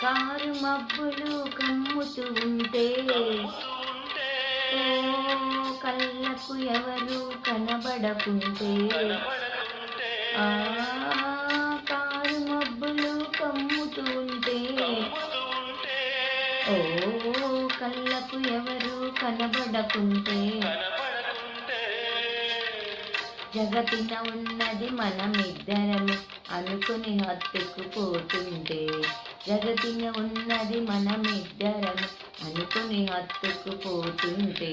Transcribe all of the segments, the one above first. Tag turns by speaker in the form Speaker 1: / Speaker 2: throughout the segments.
Speaker 1: Car మబ్బులు కమ్ముతూ ఉంటే కళ్ళకు ఎవరు కనబడకుంటే ఆ కారు మబ్బులు కమ్ముతూ ఉంటే ఓ కళ్ళకు ఎవరు కనబడకుంటే జగతిన ఉన్నది మనమిద్దరమే. అనుకుని హత్తుకుపోతుంటే జగతిన ఉన్నది మనమిద్దరమే. అనుకుని హత్తుకుపోతుంటే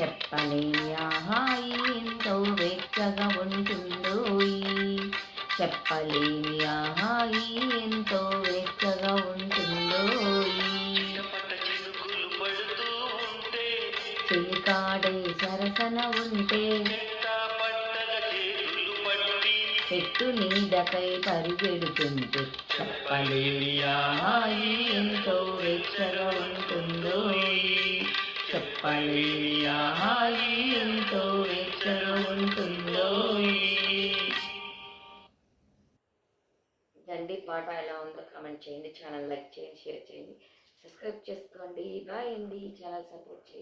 Speaker 2: చెప్పలేని
Speaker 1: ఆహాయి ఎంతో వెచ్చగా ఉంటుందో చెప్పలేని ఆహాయి ఎంతో వెచ్చగా ఉంటుందో
Speaker 2: చిటపట
Speaker 1: చిలికాడే సరసన ఉంటే
Speaker 2: చెట్టు
Speaker 1: నీడకై పరిగెడుతుంటే. చెప్పలేని ఆహాయి ఎంతో వెచ్చగా ఉంటుందో చెప్పలేని ఆహాయి ఎంతో ఉంటుందో దండి పాట ఎలా ఉందో కామెంట్ చేయండి ఛానల్ లైక్ చేయండి షేర్ చేయండి సబ్స్క్రైబ్ చేసుకోండి బాయ్ అండి ఛానల్ సపోర్ట్ చేయండి.